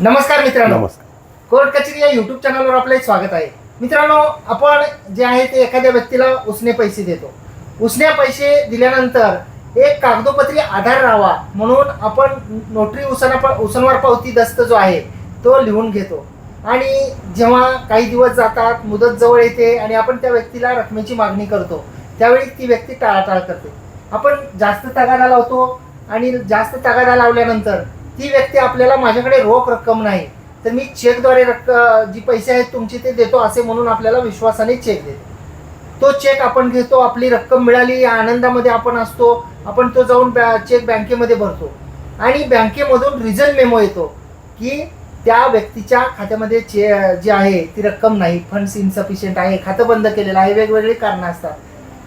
नमस्कार मित्रांनो. कोर्ट कचेरी या युट्यूब चॅनलवर आपलं स्वागत आहे. मित्रांनो आपण जे आहे ते एखाद्या व्यक्तीला उसने पैसे देतो. उसने पैसे दिल्यानंतर एक कागदोपत्री आधार राहावा म्हणून आपण नोटरी उसना उसनवार पावती दस्त जो आहे तो लिहून घेतो. आणि जेव्हा काही दिवस जातात मुदत जवळ येते आणि आपण त्या व्यक्तीला रकमेची मागणी करतो त्यावेळी ती व्यक्ती टाळाटाळ करते. आपण जास्त तगादा लावतो आणि जास्त तगादा लावल्यानंतर ती व्यक्ती आपल्याला माझ्याकडे रोख रक्कम नाही तर मी चेकद्वारे रक्क जी पैसे आहेत तुमचे ते देतो असे म्हणून आपल्याला विश्वासाने चेक देतो. तो चेक आपण घेतो आपली रक्कम मिळाली या आनंदामध्ये आपण असतो आपण तो जाऊन बॅ चेक बँकेमध्ये भरतो. आणि बँकेमधून रिझन मेमो येतो की त्या व्यक्तीच्या खात्यामध्ये चे जी आहे ती रक्कम नाही फंड्स इन्सफिशियंट आहे खातं बंद केलेलं आहे वेगवेगळी कारणं असतात.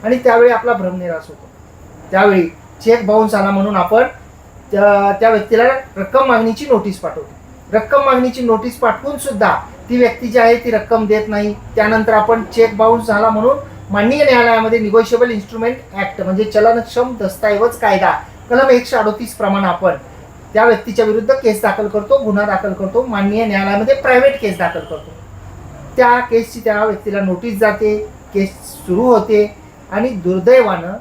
आणि त्यावेळी आपला भ्रमनिराश होतो. त्यावेळी चेक बाउन्स आला म्हणून आपण त्या त्या व्यक्तीला रक्कम मागणीची नोटीस पाठवतो रक्कम मागणीची नोटीस पाठवून सुद्धा ती व्यक्ती जी आहे ती रक्कम देत नाही. त्यानंतर आपण चेक बाउन्स झाला म्हणून माननीय न्यायालयामध्ये निगोशिएबल इन्स्ट्रुमेंट ऍक्ट म्हणजे चलनक्षम दस्तऐवज कायदा कलम एकशे अडोतीस प्रमाणे आपण त्या व्यक्तीच्या विरुद्ध केस दाखल करतो गुन्हा दाखल करतो माननीय न्यायालयामध्ये प्रायव्हेट केस दाखल करतो. त्या केसची त्या व्यक्तीला नोटीस जाते केस सुरू होते आणि दुर्दैवानं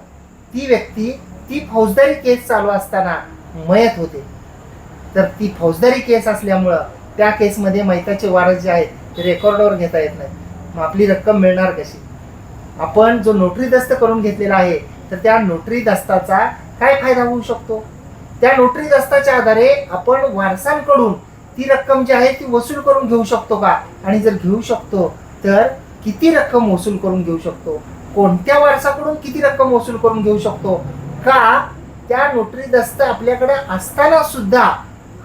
ती व्यक्ती ती फौजदारी केस चालू असताना मयत होते. तर ती फौजदारी केस असल्यामुळं त्या केसमध्ये मैताचे वारस जे आहेत ते रेकॉर्डवर घेता येत नाही मग आपली रक्कम मिळणार कशी? आपण जो नोटरी दस्त करून घेतलेला आहे तर त्या नोटरी दस्ताचा काय फायदा होऊ शकतो? त्या नोटरी दस्ताच्या आधारे आपण वारसांकडून ती रक्कम जी आहे ती वसूल करून घेऊ शकतो का? आणि जर घेऊ शकतो तर किती रक्कम वसूल करून घेऊ शकतो? कोणत्या वारसाकडून किती रक्कम वसूल करून घेऊ शकतो? का त्या नोटरी दस्त आपल्याकडे असताना सुद्धा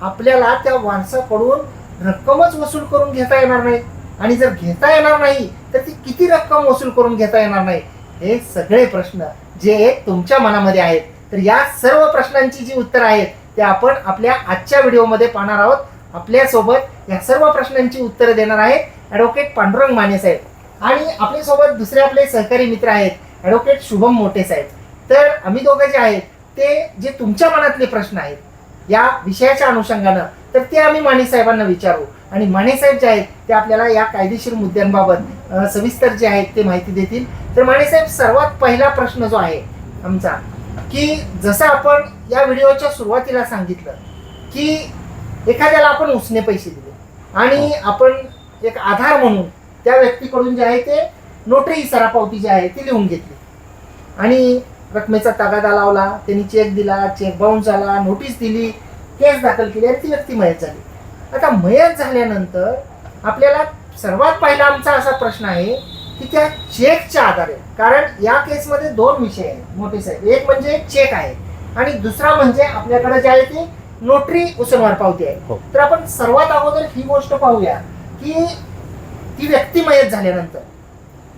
आपल्याला त्या वारसाकडून रक्कमच वसूल करून घेता येणार नाही. आणि जर घेता येणार नाही तर ती किती रक्कम वसूल करून घेता येणार नाही? हे सगळे प्रश्न जे तुमच्या मनामध्ये आहेत. तर या सर्व प्रश्नांची जी उत्तरं आहेत ते आपण आपल्या आजच्या व्हिडिओमध्ये पाहणार आहोत. आपल्यासोबत या सर्व प्रश्नांची उत्तरं देणार आहेत ॲडव्होकेट पांडुरंग माने साहेब. आणि आपल्यासोबत दुसरे आपले सहकारी मित्र आहेत ॲडव्होकेट शुभम मोठे साहेब. तर आम्ही दोघं जे आहेत ते जे तुमच्या मनातले प्रश्न आहेत या विषयाच्या अनुषंगानं तर ते आम्ही माने साहेबांना विचारू. आणि माने साहेब जे आहेत ते आपल्याला या कायदेशीर मुद्द्यांबाबत सविस्तर जे आहेत ते माहिती देतील. तर माने साहेब सर्वात पहिला प्रश्न जो आहे आमचा की जसं आपण या व्हिडिओच्या सुरुवातीला सांगितलं की एखाद्याला आपण उसने पैसे दिले. आणि आपण एक आधार म्हणून त्या व्यक्तीकडून जे आहे ते नोटरी सरापावती जी आहे ती लिहून घेतली. आणि रकमेचा तगादा लावला त्यांनी चेक दिला चेक बाउन्स झाला नोटीस दिली केस दाखल केली आणि ती व्यक्ती मयत झाली. आता मयत झाल्यानंतर आपल्याला सर्वात पहिला आमचा असा प्रश्न आहे की त्या चेकच्या आधारे कारण या केसमध्ये दोन विषय आहेत मोठे साहेब. एक म्हणजे चेक आहे आणि दुसरा म्हणजे आपल्याकडे जे आहे ती नोटरी उसनवार पावती आहे. हो. तर आपण सर्वात अगोदर ही गोष्ट पाहूया की ती व्यक्ती मयत झाल्यानंतर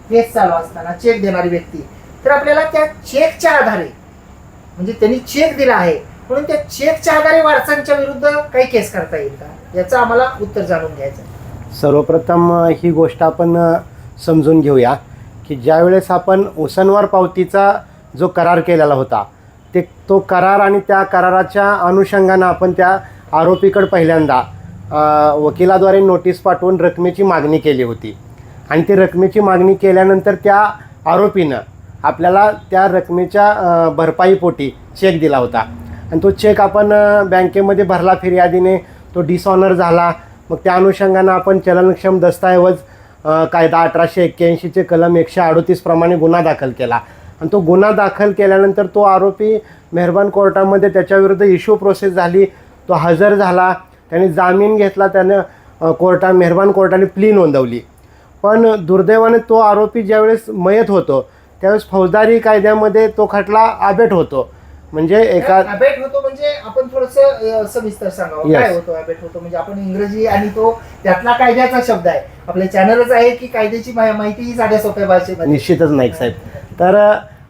केस चालू असताना चेक देणारी व्यक्ती तर आपल्याला त्या चेकच्या आधारे म्हणजे त्यांनी चेक दिला आहे म्हणून त्या चेकच्या आधारे वारसांच्या विरुद्ध काही केस करता येईल का याचं आम्हाला उत्तर जाणून घ्यायचं आहे. सर्वप्रथम ही गोष्ट आपण समजून घेऊया की ज्यावेळेस आपण उसनवार पावतीचा जो करार केलेला होता ते तो करार आणि त्या कराराच्या अनुषंगानं आपण त्या आरोपीकडे पहिल्यांदा वकिलाद्वारे नोटीस पाठवून रकमेची मागणी केली होती आणि ती रकमेची मागणी केल्यानंतर त्या आरोपीनं आपल्याला त्या रकमेच्या भरपाईपोटी चेक दिला होता. आणि तो चेक आपण बँकेमध्ये भरला फिर्यादीने तो डिसऑनर झाला. मग त्या अनुषंगानं आपण चलनक्षम दस्तऐवज कायदा अठराशे एक्क्याऐंशीचे कलम एकशे अडोतीस प्रमाणे गुन्हा दाखल केला. आणि तो गुन्हा दाखल केल्यानंतर तो आरोपी मेहरबान कोर्टामध्ये त्याच्याविरुद्ध इश्यू प्रोसेस झाली. तो हजर झाला. त्याने जामीन घेतला. त्यानं कोर्टा मेहरबान कोर्टाने प्ली नोंदवली. पण दुर्दैवाने तो आरोपी ज्यावेळेस मयत होतो त्यावेळेस फौजदारी कायद्यामध्ये तो खटला आबेट होतो. म्हणजे एका अबेट होतो म्हणजे आपण थोडस सविस्तर सांगावं. Yes. काय होतो अबेट होतो? म्हणजे आपण इंग्रजी आणि तो त्यातला कायद्याचा शब्द आहे. आपल्या चॅनलच आहे की कायद्याची माहिती ही साध्या सोप्या भाषेमध्ये. निश्चितच नाईक साहेब. तर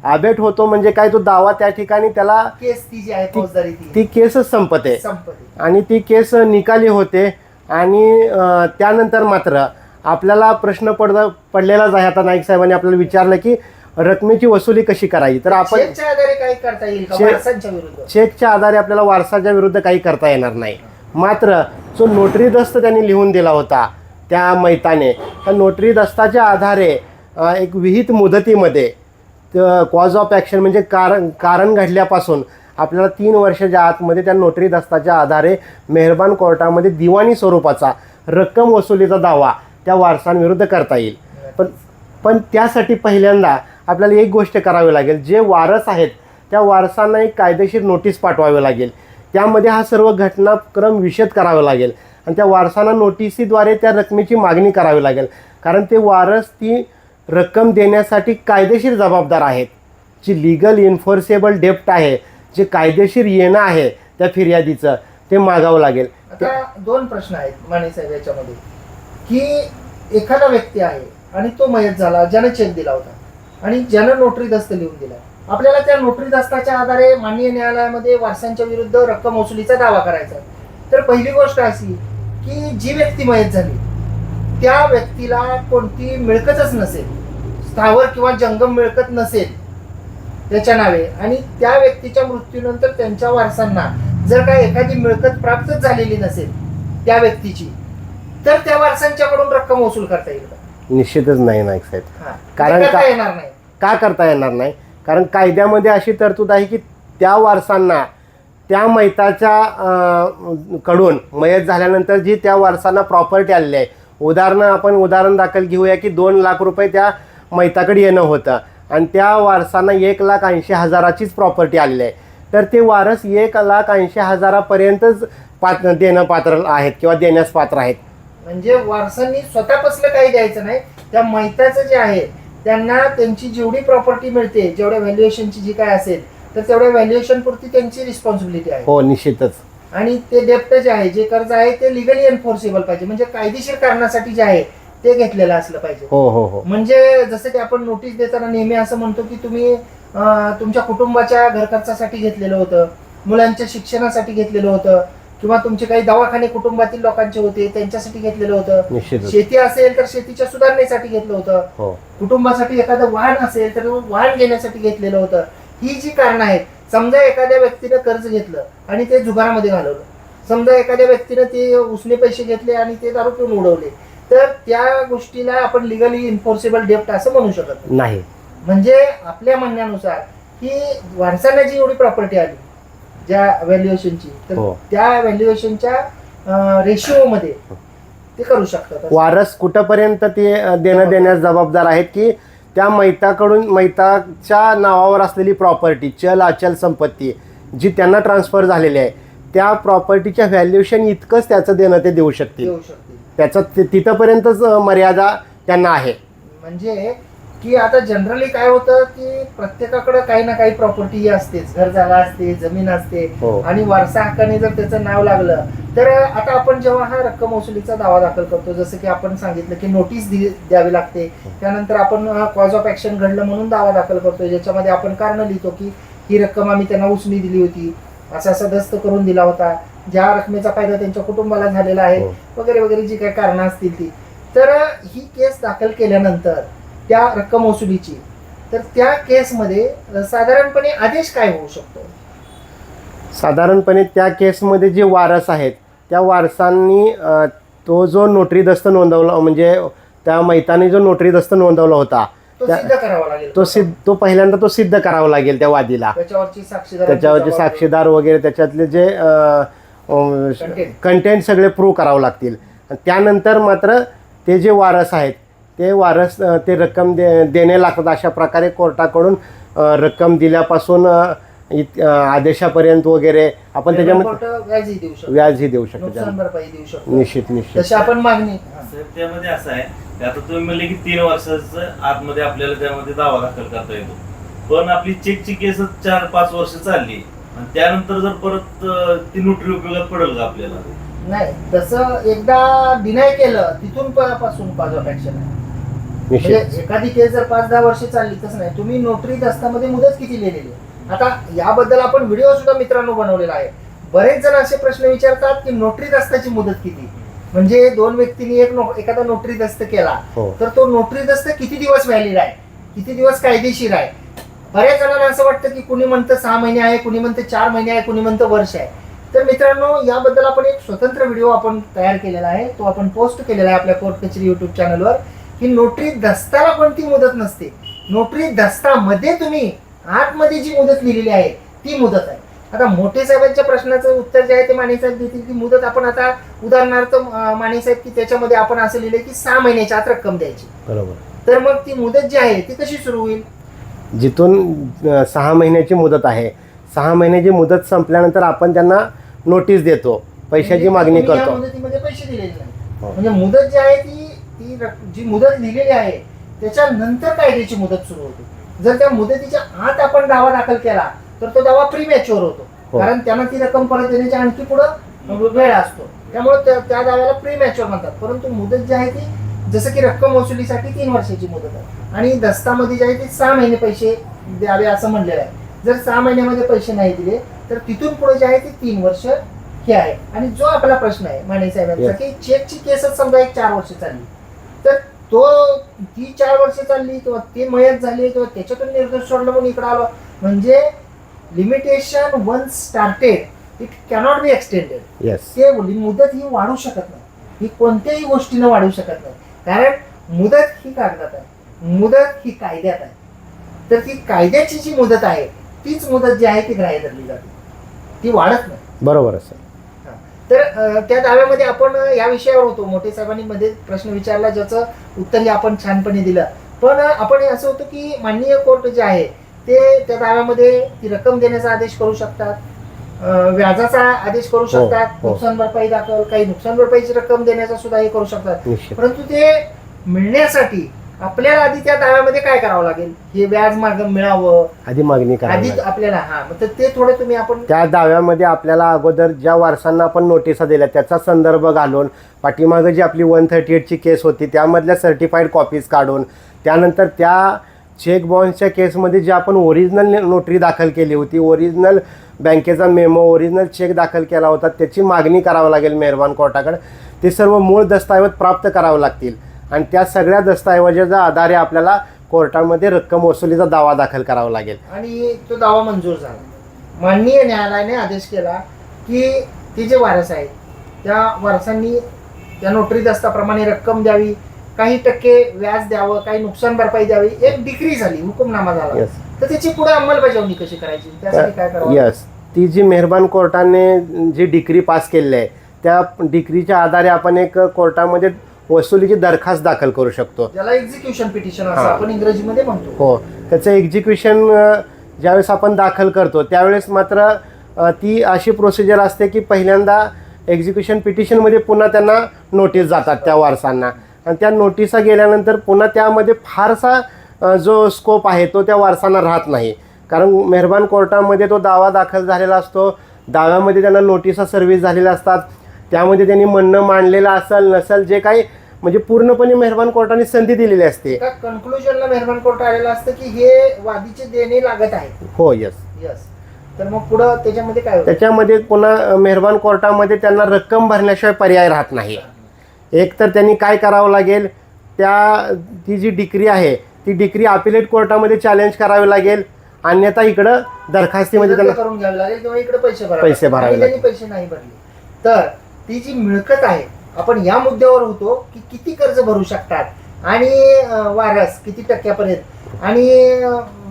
आबेट होतो म्हणजे काय? तो दावा त्या ठिकाणी त्याला केस ती जी आहे फौजदारी ती. ती केसच संपते संपत्ती आणि ती केस निकाली होते आणि अ, त्यानंतर मात्र आपल्याला प्रश्न पड पडलेलाच आहे. आता नाईक साहेबांनी आपल्याला विचारलं की रकमेची वसुली कशी करायची? तर आपण चेकच्या आधारे काही करता येईल का? चेक- वारसांच्या विरुद्ध? चेकच्या आधारे आपल्याला वारसाच्या विरुद्ध काही करता येणार नाही. मात्र जो नोटरी दस्त त्यांनी लिहून दिला होता त्या मैताने त्या नोटरी दस्ताच्या आधारे अ, एक विहित मुदतीमध्ये कॉज ऑफ ॲक्शन म्हणजे कारण कारण घडल्यापासून आपल्याला तीन वर्षाच्या आतमध्ये त्या नोटरी दस्ताच्या आधारे मेहरबान कोर्टामध्ये दिवाणी स्वरूपाचा रक्कम वसुलीचा दावा त्या वारसांविरुद्ध करता येईल. पण पण त्यासाठी पहिल्यांदा आपल्याला एक गोष्ट करावी लागेल. जे वारस आहेत त्या वारसांना एक कायदेशीर नोटीस पाठवावी लागेल. त्यामध्ये हा सर्व घटनाक्रम विषद करावा लागेल. आणि त्या वारसांना नोटिसीद्वारे त्या रकमेची मागणी करावी लागेल. कारण ते वारस ती रक्कम देण्यासाठी कायदेशीर जबाबदार आहेत. जी लिगल इन्फोर्सेबल डेप्ट आहे जे कायदेशीर येणं आहे त्या फिर्यादीचं ते मागावं लागेल. आता दोन प्रश्न आहेत माने साहेब याच्यामध्ये. की एखादा व्यक्ती आहे आणि तो मयत झाला ज्यानं चेक दिला होता. आणि ज्यानं नोटरी दस्त लिहून दिला आपल्याला त्या नोटरी दस्ताच्या आधारे माननीय न्यायालयामध्ये वारसांच्या विरुद्ध रक्कम वसुलीचा दावा करायचा आहे. तर पहिली गोष्ट अशी की जी व्यक्ती मयत झाली त्या व्यक्तीला कोणती मिळकतच नसेल. स्थावर किंवा जंगम मिळकत नसेल त्याच्या नावे. आणि त्या व्यक्तीच्या मृत्यूनंतर त्यांच्या वारसांना जर काय एखादी मिळकत प्राप्तच झालेली नसेल त्या व्यक्तीची तर त्या वारसांच्याकडून रक्कम वसूल करता येईल का? निश्चितच नाही नाईक साहेब. कारण का- येणार नाही. का करता येणार नाही? कारण कायद्यामध्ये अशी तरतूद आहे की त्या वारसांना त्या मैताच्या कडून मयत झाल्यानंतर जी त्या वारसांना प्रॉपर्टी आलेली आहे. उदाहरणं आपण उदाहरण दाखल घेऊया की दोन लाख रुपये त्या मैताकडे येणं होतं आणि त्या वारसांना एक लाख ऐंशी हजाराचीच प्रॉपर्टी आलेली आहे. तर ते वारस एक लाख ऐंशी हजारापर्यंतच पात देणं पात्र आहेत किंवा देण्यास पात्र आहेत. म्हणजे वारसांनी स्वतःपासलं काही द्यायचं नाही. त्या मैताचं जे आहे त्यांना त्यांची जेवढी प्रॉपर्टी मिळते जेवढ्या व्हॅल्युएशनची जी काय असेल तर तेवढ्या व्हॅल्युएशन पुरती त्यांची रिस्पॉन्सिबिलिटी आहे. हो निश्चितच. आणि ते डेप्ट जे आहे जे कर्ज आहे ते लिगली एन्फोर्सेबल पाहिजे. म्हणजे कायदेशीर कारणासाठी जे आहे ते घेतलेलं असलं पाहिजे. हो हो हो. म्हणजे जसं की आपण नोटीस देताना नेहमी असं म्हणतो की तुम्ही अं, तुमच्या कुटुंबाच्या घर खर्चासाठी घेतलेलं होतं मुलांच्या शिक्षणासाठी घेतलेलं होतं किंवा तुमचे काही दवाखाने कुटुंबातील लोकांचे होते त्यांच्यासाठी घेतलेलं होतं. निश्चितच. शेती असेल तर शेतीच्या सुधारणेसाठी घेतलं होतं. हो. कुटुंबासाठी एखादं वाहन असेल तर वाहन घेण्यासाठी घेतलेलं होतं. ही जी कारण आहेत समजा एखाद्या व्यक्तीनं कर्ज घेतलं आणि ते जुगारामध्ये घालवलं. समजा एखाद्या व्यक्तीनं ते उसने पैसे घेतले आणि ते दारू पिऊन उडवले. तर त्या गोष्टीला आपण लिगली इन्फोर्सेबल डेप्ट असं म्हणू शकत नाही. नाही. म्हणजे आपल्या म्हणण्यानुसार की वारसांना जी एवढी प्रॉपर्टी आली ज्या व्हॅल्युएशनची तर हो. त्या व्हॅल्युएशनच्या रेशिओमध्ये ते करू शकतात वारस कुठंपर्यंत ते अ, देणं देण्यास जबाबदार आहेत की त्या मैताकडून मैताच्या नावावर असलेली प्रॉपर्टी चल अचल संपत्ती जी त्यांना ट्रान्सफर झालेली आहे त्या प्रॉपर्टीच्या व्हॅल्युएशन इतकंच त्याचं देणं ते देऊ शकतील. देऊ शकतील. त्याचं ते- तिथंपर्यंतच अ, मर्यादा त्यांना आहे. म्हणजे की आता जनरली काय होतं की प्रत्येकाकडे काही ना काही प्रॉपर्टी असतेच. घर जागा असते जमीन असते. हो. आणि वारसा हक्काने जर त्याचं नाव लागलं तर आता आपण जेव्हा हा रक्कम वसुलीचा दावा दाखल करतो जसं की आपण सांगितलं की नोटीस द्यावी लागते. त्यानंतर आपण कॉज ऑफ ऍक्शन घडलं म्हणून दावा दाखल करतो ज्याच्यामध्ये आपण कारण लिहितो की ही रक्कम आम्ही त्यांना उसनी दिली होती. असा असा दस्त करून दिला होता. ज्या रकमेचा फायदा त्यांच्या कुटुंबाला झालेला आहे हो. वगैरे वगैरे जी काही कारणं असतील ती. तर ही केस दाखल केल्यानंतर त्या रक्कम वसुलीची. तर त्या केसमध्ये साधारणपणे आदेश काय होऊ शकतो? साधारणपणे त्या केसमध्ये जे वारस आहेत त्या वारसांनी तो जो नोटरी दस्त नोंदवला म्हणजे त्या मैताने जो नोटरी दस्त नोंदवला होता तो सिद्ध करावा लागेल. तो सिद्ध तो पहिल्यांदा तो सिद्ध करावा लागेल त्या वादीला. त्याच्यावरची साक्षीदार वगैरे त्याच्यातले जे. कंटेंट सगळे प्रूव्ह करावं लागतील. त्यानंतर मात्र ते जे वारस आहेत ते वारस ते रक्कम दे देणे लागतात अशा प्रकारे कोर्टाकडून रक्कम दिल्यापासून इत- आदेशापर्यंत वगैरे आपण त्याच्यामध्ये व्याजही देऊ शकतो. व्याजही देऊ शकतो. नुकसान त्याला. भरपाई देऊ शकतो. निश्चित निश्चित. तशी आपण मागणी. साहेब, त्यामध्ये असं आहे की आता तुम्ही म्हणले की तीन वर्षाचं आतमध्ये आपल्याला त्यामध्ये दावा दाखल करता येतो. पण आपली चेकची केस चार पाच वर्ष चालली. आणि त्यानंतर जर परत अं, ती नोटरी उपयोगात पडेल का आपल्याला? नाही तसं एकदा डिनाय केलं तिथून प- पासून ऑफ ऍक्शन आहे. म्हणजे एखादी केस जर पाच दहा वर्ष चालली तसं नाही. तुम्ही नोटरी दस्तामध्ये मुदत किती लिहिलेली आहे? आता याबद्दल आपण व्हिडिओ सुद्धा मित्रांनो बनवलेला आहे. बरेच जण असे प्रश्न विचारतात की नोटरी दस्ताची मुदत किती? म्हणजे दोन व्यक्तींनी एक नो- एखादा नोटरी दस्त केला हो. तर तो नोटरी दस्त किती दिवस व्हॅलिड आहे? किती दिवस कायदेशीर आहे? बऱ्याच जणांना असं वाटतं की कुणी म्हणतं सहा महिने आहे कुणी म्हणतं चार महिने आहे कुणी म्हणतं वर्ष आहे. तर मित्रांनो याबद्दल आपण एक स्वतंत्र व्हिडिओ आपण तयार केलेला आहे. तो आपण पोस्ट केलेला आहे आपल्या कोर्ट कचेरी युट्यूब चॅनलवर की नोटरी दस्ताला कोणती मुदत नसते. नोटरी दस्तामध्ये तुम्ही आतमध्ये जी मुदत लिहिलेली आहे ती मुदत आहे. आता मोठे साहेबांच्या प्रश्नाचं उत्तर जे आहे ते माने साहेब देतील की मुदत आपण आता उदाहरणार्थ माने साहेब की त्याच्यामध्ये आपण असं लिहिलं की सहा महिन्याच्या आत रक्कम द्यायची. बरोबर. तर मग ती मुदत जी आहे ती कशी सुरू होईल? जिथून सहा महिन्याची मुदत आहे. सहा महिन्याची मुदत संपल्यानंतर आपण त्यांना नोटीस देतो पैशाची म्हणजे मागणी करतो. मुदतीमध्ये पैसे दिलेले नाही हो. म्हणजे मुदत जी आहे ती ती जी मुदत लिहिलेली आहे त्याच्यानंतर कायद्याची मुदत सुरू होते. जर त्या मुदतीच्या आत आपण दावा दाखल केला तर तो दावा प्री मॅच्युअर होतो. हो. कारण त्यांना ती रक्कम परत देण्याची आणखी पुढं वेळ असतो. त्यामुळे त्या दाव्याला प्री मॅच्युअर म्हणतात. परंतु मुदत जी आहे ती जसं की रक्कम वसुलीसाठी तीन वर्षाची मुदत आहे. आणि दस्तामध्ये जे आहे ते सहा महिने पैसे द्यावे असं म्हणलेलं आहे. जर सहा महिन्यामध्ये पैसे नाही दिले तर तिथून पुढे जे आहे ते तीन वर्ष हे आहे. आणि जो आपला प्रश्न आहे माने साहेबांचा. की चेकची केसच समजा एक चार वर्ष चालली. तो ती चार वर्ष चालली किंवा ते मयत झाली किंवा त्याच्यातून निर्दोष सोडलं म्हणून इकडे आलो. म्हणजे limitation one started it cannot be extended yes ते मुदत ही वाढू शकत नाही. ही कोणत्याही गोष्टीनं वाढू शकत नाही. कारण मुदत ही कागदात आहे. मुदत ही कायद्यात आहे. तर ती कायद्याची जी मुदत आहे तीच मुदत जी आहे ती ग्राह्य धरली जाते. ती वाढत नाही. बरोबर आहे सर. तर त्या दाव्यामध्ये आपण या विषयावर होतो. मोठे साहेबांनी मध्ये प्रश्न विचारला ज्याचं उत्तरही आपण छानपणे दिलं. पण आपण हे असं होतं की माननीय कोर्ट जे आहे ते त्या दाव्यामध्ये ती रक्कम देण्याचा आदेश करू शकतात. व्याजाचा आदेश करू शकतात. हो. नुकसान भरपाई दाखल काही नुकसान भरपाईची रक्कम देण्याचा सुद्धा हे करू शकतात. परंतु ते मिळण्यासाठी आपल्याला आधी त्या दाव्यामध्ये काय करावं लागेल? हे व्याज मार्ग मिळावं. आधी मागणी करावी आधी लागेल. आपल्याला हा मग तर ते थोडे तुम्ही आपण त्या दाव्यामध्ये आपल्याला अगोदर ज्या वारसांना आपण नोटिसा दिल्या त्याचा संदर्भ घालून पाठीमागं जी आपली वन थर्टी एटची केस होती त्यामधल्या सर्टिफाईड कॉपीज काढून त्यानंतर त्या चेक बाउन्सच्या केसमध्ये जी आपण ओरिजिनल नोटरी दाखल केली होती ओरिजिनल बँकेचा मेमो ओरिजिनल चेक दाखल केला होता त्याची मागणी करावं लागेल मेहरबान कोर्टाकडे. ते सर्व मूळ दस्तऐवज प्राप्त करावे लागतील. आणि त्या सगळ्या दस्तऐवजाच्या आधारे आपल्याला कोर्टामध्ये रक्कम वसुलीचा दावा दाखल करावा लागेल. आणि तो दावा मंजूर झाला. माननीय न्यायालयाने आदेश केला की ते जे वारस आहेत त्या वारसांनी त्या नोटरी दस्ताप्रमाणे रक्कम द्यावी काही टक्के व्याज द्यावं काही नुकसान भरपाई द्यावी एक डिग्री झाली हुकुमनामा झाला. तर त्याची पुढे अंमलबजावणी कशी करायची? त्यासाठी काय करावं? यस ती जी मेहरबान कोर्टाने जी डिग्री पास केलेली आहे त्या डिग्रीच्या आधारे आपण एक कोर्टामध्ये वसुलीची दरखास्त दाखल करू शकतो. ज्याला एक्झिक्युशन पिटिशन असं हा. आपण इंग्रजीमध्ये म्हणतो. हो. त्याचं एक्झिक्युशन ज्यावेळेस आपण दाखल करतो त्यावेळेस मात्र अ, ती अशी प्रोसिजर असते की पहिल्यांदा एक्झिक्युशन पिटिशनमध्ये पुन्हा त्यांना नोटीस जातात त्या वारसांना. आणि त्या नोटिसा गेल्यानंतर पुन्हा त्यामध्ये फारसा अ, जो स्कोप आहे तो त्या वारसांना राहत नाही. कारण मेहरबान कोर्टामध्ये तो दावा दाखल झालेला असतो. दाव्यामध्ये त्यांना नोटिसा सर्व्हिस झालेल्या असतात. त्यामध्ये त्यांनी म्हणणं मांडलेलं असेल नसेल जे काही म्हणजे पूर्णपणे मेहरबान कोर्टाने संधी दिलेली असते. कन्क्लुजनला मेहरबान कोर्ट आलेला असतं की हे वादीचे देणे लागत आहेत हो यस यस तर मग पुढं त्याच्यामध्ये काय त्याच्यामध्ये पुन्हा मेहरबान कोर्टामध्ये त्यांना रक्कम भरण्याशिवाय पर्याय राहत नाही. एक तर त्यांनी काय करावं लागेल? त्या ती जी डिग्री आहे ती डिग्री अपिलेट कोर्टामध्ये चॅलेंज करावी लागेल. अन्यथा इकडं दरखास्तीमध्ये त्यांना करून घ्यावे लागेल किंवा इकडे पैसे पैसे भरावे त्यांनी पैसे नाही भरले. तर ती जी मिळकत आहे आपण या मुद्द्यावर होतो की किती कर्ज भरू शकतात आणि वारस किती टक्क्यापर्यंत? आणि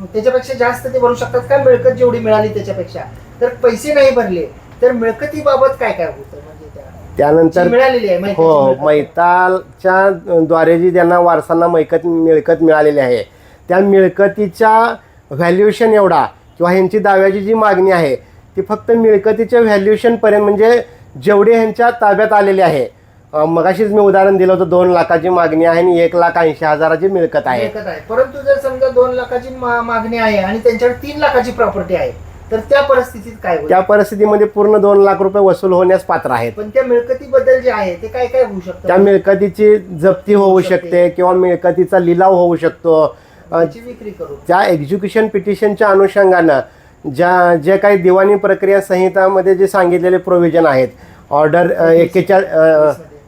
त्याच्यापेक्षा जास्त ते भरू शकतात का? मिळकत जेवढी मिळाली त्याच्यापेक्षा. तर पैसे नाही भरले तर मिळकतीबाबत काय काय होतं? म्हणजे त्या त्यानंतर हो. मैतालच्या द्वारे जी त्यांना वारसांना मैकत मिळकत मिळालेली आहे त्या मिळकतीच्या व्हॅल्युएशन एवढा किंवा ह्यांची दाव्याची जी मागणी आहे ती फक्त मिळकतीच्या व्हॅल्युएशनपर्यंत म्हणजे जेवढे ह्यांच्या ताब्यात आलेले आहे मगाशीच मी उदाहरण दिलं होतं दोन लाखाची मागणी आहे आणि एक लाख ऐंशी हजाराची मिळकत आहे. मिळकत आहे. परंतु जर समजा दोन लाखाची मा- मागणी आहे आणि त्यांच्याकडे तीन लाखाची प्रॉपर्टी आहे तर त्या परिस्थितीत काय होईल? त्या परिस्थितीमध्ये पूर्ण दोन लाख रुपये वसूल होण्यास पात्र आहेत. पण त्या मिळकतीबद्दल जे आहे ते काय काय होऊ शकतं? त्या मिळकतीची जप्ती होऊ शकते. किंवा मिळकतीचा लिलाव होऊ शकतो. अं, त्याची विक्री करू. त्या एक्झिक्युशन पिटिशनच्या अनुषंगानं ज्या जे काही दिवाणी प्रक्रिया संहितामध्ये जे सांगितलेले प्रोव्हिजन आहेत ऑर्डर एकेचाळ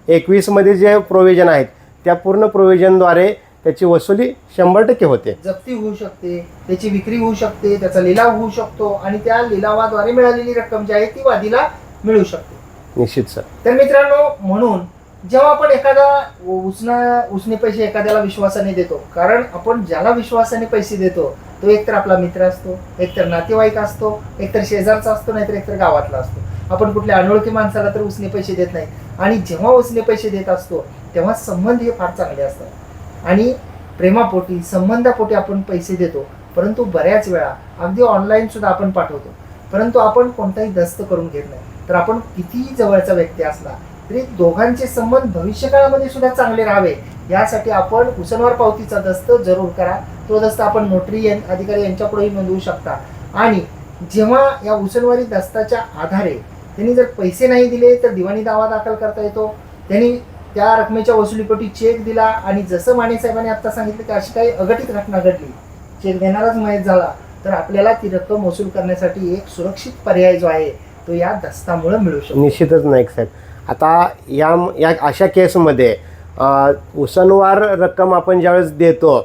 एकवीसमध्ये जे प्रोव्हिजन आहेत त्या पूर्ण प्रोव्हिजनद्वारे त्याची वसुली शंभर टक्के होते. जप्ती होऊ शकते त्याची विक्री होऊ शकते त्याचा लिलाव होऊ शकतो आणि त्या लिलावाद्वारे मिळालेली रक्कम जी आहे ती वादीला मिळू शकते. निश्चित सर. तर मित्रांनो म्हणून जेव्हा आपण एखादा उसना उसने पैसे एखाद्याला विश्वासाने देतो कारण आपण ज्याला विश्वासाने पैसे देतो तो एकतर आपला मित्र असतो एकतर नातेवाईक असतो एकतर शेजारचा असतो नाहीतर एकतर गावातला असतो. आपण कुठल्या अनोळखी माणसाला तर उसने पैसे देत नाही. आणि जेव्हा उसने पैसे देत असतो तेव्हा संबंध हे फार चांगले असतात. आणि प्रेमापोटी संबंधापोटी आपण पैसे देतो परंतु बऱ्याच वेळा अगदी ऑनलाईन सुद्धा आपण पाठवतो. परंतु आपण कोणताही दस्त करून घेत नाही. तर आपण कितीही जवळचा व्यक्ती असला तरी दोघांचे संबंध भविष्यकाळामध्ये सुद्धा चांगले राहावे यासाठी आपण उसनवार पावतीचा दस्त जरूर करा. तो दस्त आपण नोटरी यां- अधिकारी यांच्यापुढेही नोंदवू शकता. आणि जेव्हा या उसनवारी दस्ताच्या आधारे त्यांनी जर पैसे नाही दिले तर दिवाणी दावा दाखल करता येतो. त्यांनी त्या रकमेच्या वसुलीपोटी चेक दिला आणि जसं माने साहेबांनी आता सांगितलं की अशी काही अघटित घटना घडली. चेक देणाराच माहीत झाला. तर आपल्याला ती रक्कम वसूल करण्यासाठी एक सुरक्षित पर्याय जो आहे तो या दस्तामुळे मिळू शकतो. निश्चितच नाईक साहेब. आता या या अशा केसमध्ये उसनवार रक्कम आपण ज्यावेळेस देतो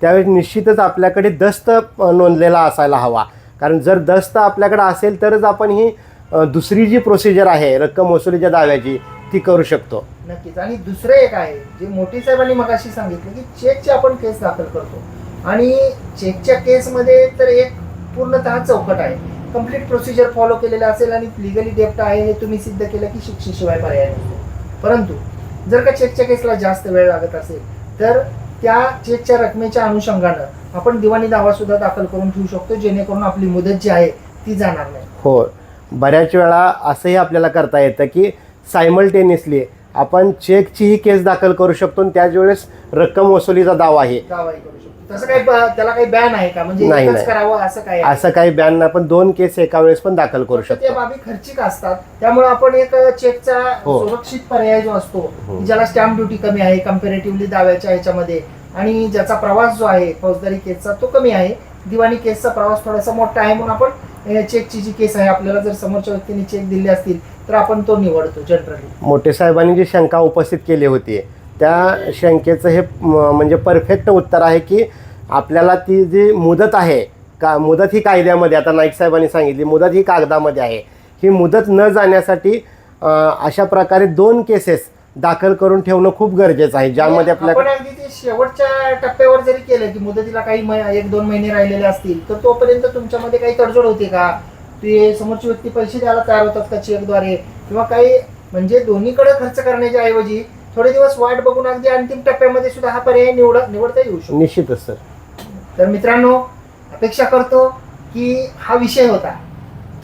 त्यावेळेस निश्चितच आपल्याकडे दस्त नोंदलेला असायला हवा. कारण जर दस्त आपल्याकडे असेल तरच आपण ही दुसरी जी प्रोसिजर आहे रक्कम वसुलीच्या दाव्याची ती करू शकतो. नक्कीच. आणि दुसरं एक आहे जे मोठी साहेबांनी मगाशी सांगितलं की चेकची आपण केस दाखल करतो. आणि चेकच्या केसमध्ये तर एक पूर्णतः चौकट आहे. कंप्लीट प्रोसिजर फॉलो केलेलं असेल आणि लिगली डेप्ट आहे हे तुम्ही सिद्ध केलं की शिक्षेशिवाय पर्याय नसतो. परंतु जर का चेकच्या केसला जास्त वेळ लागत असेल तर त्या चेकच्या रकमेच्या अनुषंगानं आपण दिवाणी दावा सुद्धा दाखल करून ठेवू शकतो जेणेकरून आपली मुदत जी आहे ती जाणार नाही. हो. बऱ्याच वेळा असंही आपल्याला करता येतं की सायमल्टेनियसली आपण चेकचीही केस दाखल करू शकतो आणि त्याच वेळेस रक्कम वसुलीचा दावाही दावाही करू शकतो तसं काही ब- त्याला काही बॅन आहे का म्हणजे नाही, एकच नाही. करावं असं काय आहे? असं काही बॅन आपण दोन केस एका वेळेस पण दाखल करू फक्त त्या शकतो बाबी खर्चिक असतात त्यामुळे आपण एक चेकचा हो. सुरक्षित पर्याय जो असतो हो. की ज्याला स्टॅम्प ड्युटी कमी आहे कम्पॅरेटिव्हली दाव्याच्या ह्याच्यामध्ये आणि ज्याचा प्रवास जो आहे फौजदारी केसचा तो कमी आहे दिवाणी केसचा प्रवास थोडासा मोठा आहे म्हणून आपण चेकची जी केस आहे आपल्याला जर समोरच्या व्यक्तीने चेक दिले असतील तर आपण तो निवडतो जनरली मोठे साहेबांनी जी शंका उपस्थित केली होती त्या शंकेचं हे म- म्हणजे परफेक्ट उत्तर आहे की आपल्याला ती जी मुदत आहे का मुदत ही कायद्यामध्ये आता नाईक साहेबांनी सांगितली मुदत ही कागदामध्ये आहे. ही मुदत न जाण्यासाठी अशा प्रकारे दोन केसेस दाखल करून ठेवणं खूप गरजेचं आहे ज्यामध्ये आपण आपल्याकडे अगदी ते शेवटच्या टप्प्यावर जरी केलं की मुदतीला काही एक दोन महिने राहिलेले असतील तर तोपर्यंत तुमच्यामध्ये काही तडजोड होते का? ते समोरची व्यक्ती पैसे द्यायला तयार होतात का चेकद्वारे किंवा काही म्हणजे दोन्हीकडे खर्च करण्याच्या ऐवजी थोडे दिवस वाट बघून अगदी अंतिम टप्प्यामध्ये सुद्धा हा पर्याय निवड निवडता येऊ शकतो. निश्चितच सर. तर मित्रांनो अपेक्षा करतो की हा विषय होता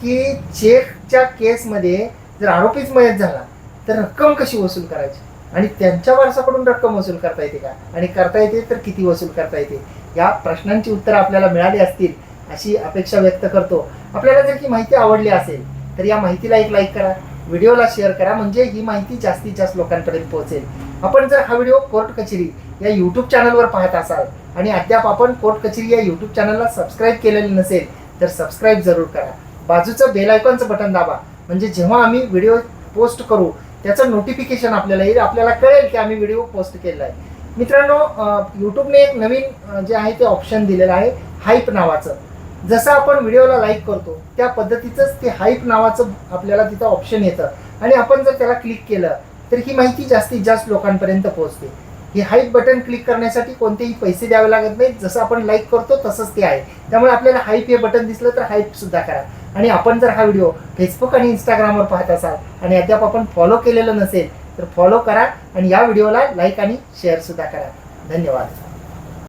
की चेकच्या केसमध्ये जर आरोपीच मयत झाला तर रक्कम कशी वसूल करायची? आणि त्यांच्या वारसाकडून रक्कम वसूल करता येते का? आणि करता येते तर किती वसूल करता येते? या प्रश्नांची उत्तरं आपल्याला मिळाली असतील अशी अपेक्षा व्यक्त करतो. आपल्याला जर ही माहिती आवडली असेल तर या माहितीला एक लाईक करा व्हिडिओला शेअर करा म्हणजे ही माहिती जास्तीत जास्त लोकांपर्यंत पोहोचेल. आपण जर हा व्हिडिओ कोर्ट कचेरी या यूट्यूब चॅनलवर पाहत असाल आणि अद्याप आपण कोर्ट कचेरी या यूट्यूब चॅनलला सबस्क्राईब केलेलं नसेल तर सबस्क्राईब जरूर करा. बाजूचं बेल आयकॉनचं बटन दाबा. म्हणजे जेव्हा आम्ही व्हिडिओ पोस्ट करू त्याचं नोटिफिकेशन आपल्याला येईल. आपल्याला कळेल की आम्ही व्हिडिओ पोस्ट केलेला आहे. मित्रांनो यूट्यूबने एक नवीन जे आहे ते ऑप्शन दिलेलं आहे हाईप नावाचं. जसं आपण व्हिडिओला लाईक करतो त्या पद्धतीचंच ते हाईप नावाचं आपल्याला तिथं ऑप्शन येतं. आणि आपण जर त्याला क्लिक केलं तर ही माहिती जास्तीत जास्त लोकांपर्यंत पोहोचते. हे हाईप बटन क्लिक करण्यासाठी कोणतेही पैसे द्यावे लागत नाहीत. जसं आपण लाईक करतो तसंच ते आहे. त्यामुळे आपल्याला हाईप हे बटन दिसलं तर हाईप सुद्धा करा. आणि आपण जर हा व्हिडिओ फेसबुक आणि इंस्टाग्रामवर पाहत असाल आणि अद्याप आपण फॉलो केलेलं नसेल तर फॉलो करा आणि या व्हिडिओला लाईक आणि शेअरसुद्धा करा. धन्यवाद.